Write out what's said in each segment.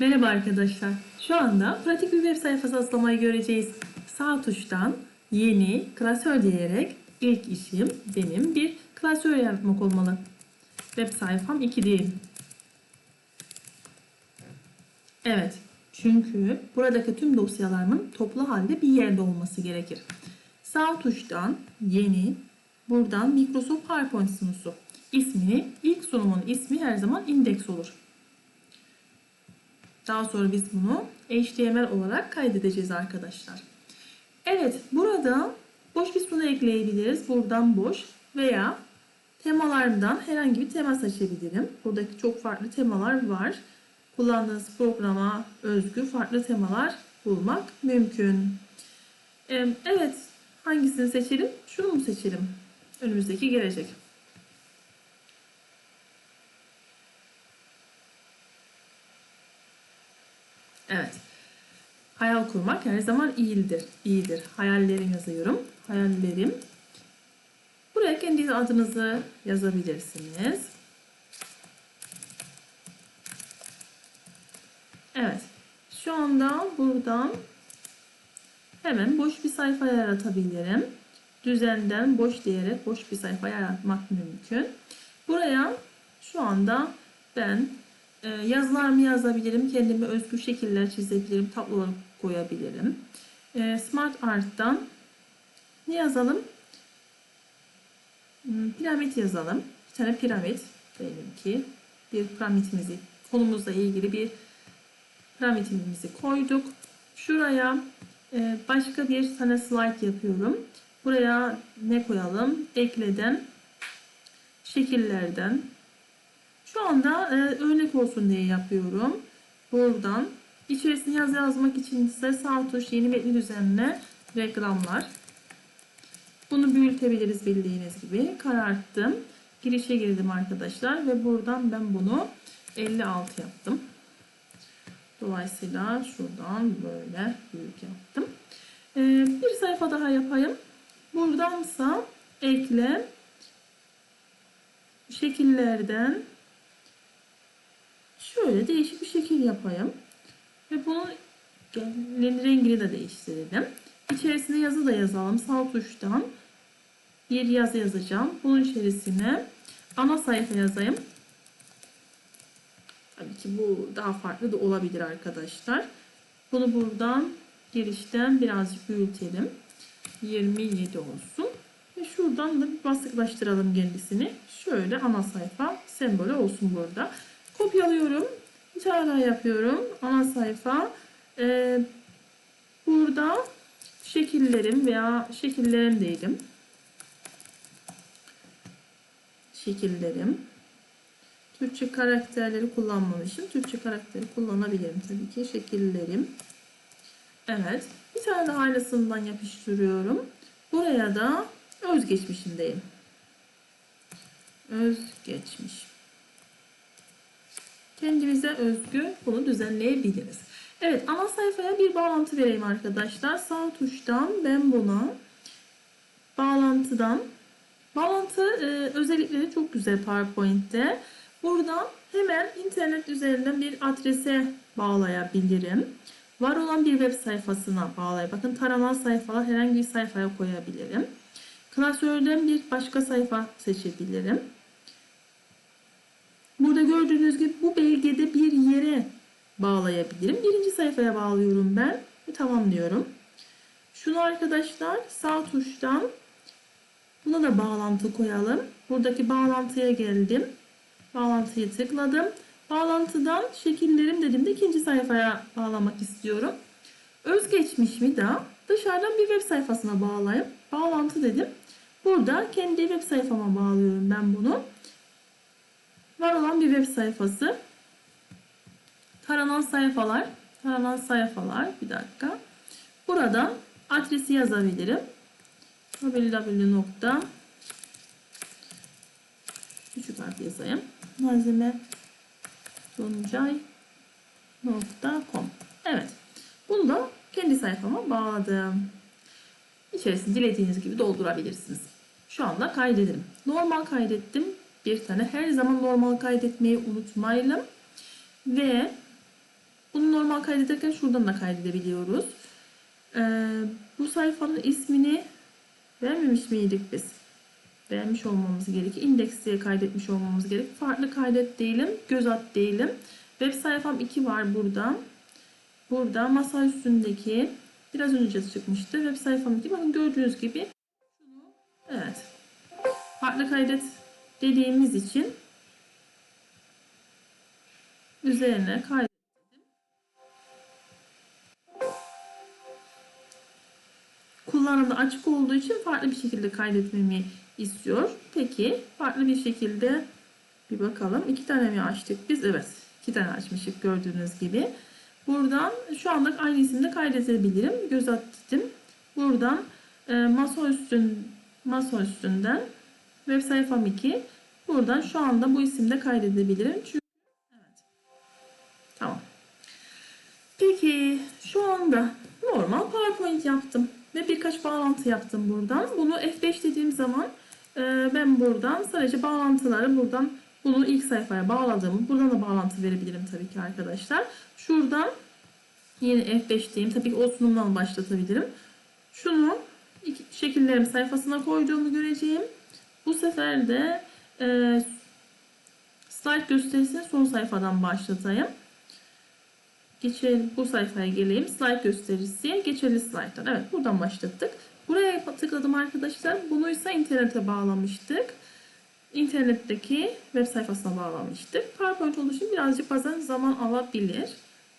Merhaba arkadaşlar. Şu anda pratik bir web sayfası hazırlamayı göreceğiz. Sağ tuştan yeni klasör diyerek ilk işim benim bir klasör yaratmak olmalı. Web sayfam 2 diyeyim. Evet. Çünkü buradaki tüm dosyalarımın toplu halde bir yerde olması gerekir. Sağ tuştan yeni, buradan Microsoft PowerPoint sunusu. İsmini, ilk sunumun ismi her zaman indeks olur. Daha sonra biz bunu HTML olarak kaydedeceğiz arkadaşlar. Evet burada boş bir sunu ekleyebiliriz. Buradan boş veya temalardan herhangi bir tema seçebilirim. Buradaki çok farklı temalar var. Kullandığınız programa özgü farklı temalar bulmak mümkün. Evet hangisini seçelim? Şunu mu seçelim? Önümüzdeki gelecek. Evet. Hayal kurmak her zaman iyidir. İyidir. Hayallerim yazıyorum. Hayallerim. Buraya kendi adınızı yazabilirsiniz. Evet. Şu anda buradan hemen boş bir sayfa yaratabilirim. Düzenden boş diyerek boş bir sayfa yaratmak mümkün. Buraya şu anda ben e, yazılarımı yazabilirim. Kendime özgü şekiller çizebilirim. Tablolar koyabilirim. E, Smart Art'tan ne yazalım? Hmm, Piramit yazalım. Bir tane piramit diyelim ki. Bir piramitimizi konumuzla ilgili bir piramitimizi koyduk. Şuraya e, başka bir tane slide yapıyorum. Buraya ne koyalım? Ekleden şekillerden şu anda e, örnek olsun diye yapıyorum. Buradan içerisine yazı yazmak için ise sağ tuş yeni metni düzenle reklamlar. Bunu büyütebiliriz bildiğiniz gibi. Kararttım. Girişe girdim arkadaşlar ve buradan ben bunu 56 yaptım. Dolayısıyla şuradan böyle büyük yaptım. E, bir sayfa daha yapayım. Buradansa ekle şekillerden şöyle değişik bir şekil yapayım. Ve bunun rengini de değiştirelim. İçerisine yazı da yazalım. Sağ tuştan bir yazı yazacağım. Bunun içerisine ana sayfa yazayım. Tabii ki bu daha farklı da olabilir arkadaşlar. Bunu buradan girişten birazcık büyütelim. 27 olsun. Ve şuradan da bir basıklaştıralım kendisini. Şöyle ana sayfa sembolü olsun burada. Kopyalıyorum. Daha yapıyorum. Ana sayfa. Ee, burada şekillerim veya şekillerim değilim. Şekillerim. Türkçe karakterleri kullanmamışım. Türkçe karakteri kullanabilirim tabii ki. Şekillerim. Evet. Bir tane daha aynısından yapıştırıyorum. Buraya da özgeçmişindeyim. Özgeçmiş. Kendimize özgü bunu düzenleyebiliriz. Evet ana sayfaya bir bağlantı vereyim arkadaşlar. Sağ tuştan ben buna bağlantıdan bağlantı e, özellikleri çok güzel PowerPoint'te. Buradan hemen internet üzerinden bir adrese bağlayabilirim. Var olan bir web sayfasına bağlayıp bakın taranan sayfalar herhangi bir sayfaya koyabilirim. Klasörden bir başka sayfa seçebilirim. Burada gördüğünüz gibi bu belgede bir yere bağlayabilirim. Birinci sayfaya bağlıyorum ben ve tamamlıyorum. Şunu arkadaşlar sağ tuştan buna da bağlantı koyalım. Buradaki bağlantıya geldim. Bağlantıyı tıkladım. Bağlantıdan şekillerim dediğimde ikinci sayfaya bağlamak istiyorum. Özgeçmişimi de dışarıdan bir web sayfasına bağlayıp bağlantı dedim. Burada kendi web sayfama bağlıyorum ben bunu. Var olan bir web sayfası. Taranan sayfalar. Taranan sayfalar. Bir dakika. Buradan adresi yazabilirim. www. Küçük harf yazayım. Malzeme tuncay.com Evet. Bunu da kendi sayfama bağladım. İçerisini dilediğiniz gibi doldurabilirsiniz. Şu anda kaydedelim. Normal kaydettim. Bir tane her zaman normal kaydetmeyi unutmayalım. Ve normal kaydederken şuradan da kaydedebiliyoruz. Ee, bu sayfanın ismini vermemiş miydik biz? Vermiş olmamız gerekir. İndeks kaydetmiş olmamız gerek. Farklı kaydet değilim. Göz at değilim. Web sayfam 2 var burada. Burada masa üstündeki biraz önce çıkmıştı. Web sayfam 2. Bakın gördüğünüz gibi evet. Farklı kaydet dediğimiz için üzerine kaydettim. Kullanımda açık olduğu için farklı bir şekilde kaydetmemi istiyor. Peki farklı bir şekilde bir bakalım. İki tane mi açtık biz? Evet. iki tane açmışık gördüğünüz gibi. Buradan şu anda aynı isimde kaydedebilirim. Göz attım. Buradan e, masa üstün masa üstünden web sayfam 2. Buradan şu anda bu isimde kaydedebilirim. Çünkü evet. Tamam. Peki şu anda normal PowerPoint yaptım ve birkaç bağlantı yaptım buradan. Bunu F5 dediğim zaman e, ben buradan sadece bağlantıları buradan bunu ilk sayfaya bağladım. Buradan da bağlantı verebilirim tabii ki arkadaşlar. Şuradan yine F5 diyeyim. Tabii ki o sunumdan başlatabilirim. Şunu şekillerim sayfasına koyduğumu göreceğim. Bu sefer de e, slide gösterisini son sayfadan başlatayım. Geçelim bu sayfaya geleyim. Slide gösterisi. Geçerli slayttan. Evet buradan başlattık. Buraya tıkladım arkadaşlar. Bunu ise internete bağlamıştık. İnternetteki web sayfasına bağlamıştık. PowerPoint oluşum birazcık bazen zaman alabilir.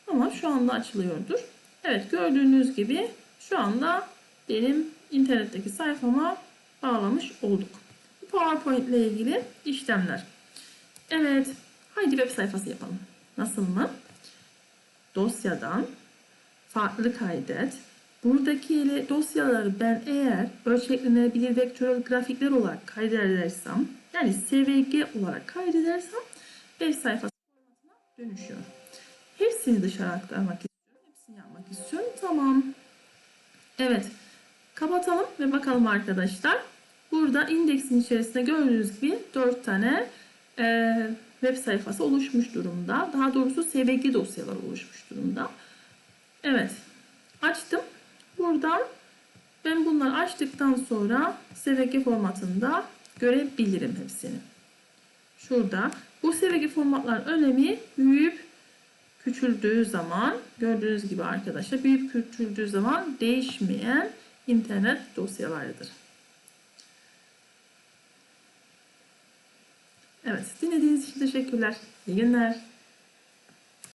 Ama şu anda açılıyordur. Evet gördüğünüz gibi şu anda benim internetteki sayfama bağlamış olduk. PowerPoint ile ilgili işlemler. Evet. Haydi web sayfası yapalım. Nasıl mı? Dosyadan farklı kaydet. Buradaki dosyaları ben eğer ölçeklenebilir vektörel grafikler olarak kaydedersem yani SVG olarak kaydedersem web sayfası formatına dönüşüyor. Hepsini dışarı aktarmak istiyorum. Hepsini yapmak istiyorum. Tamam. Evet. Kapatalım ve bakalım arkadaşlar. Burada indeksin içerisinde gördüğünüz gibi 4 tane e, web sayfası oluşmuş durumda. Daha doğrusu SVG dosyalar oluşmuş durumda. Evet. Açtım. Buradan ben bunları açtıktan sonra SVG formatında görebilirim hepsini. Şurada. Bu SVG formatların önemi büyüyüp küçüldüğü zaman gördüğünüz gibi arkadaşlar büyüyüp küçüldüğü zaman değişmeyen internet dosyalarıdır. Evet dinlediğiniz için teşekkürler. İyi günler.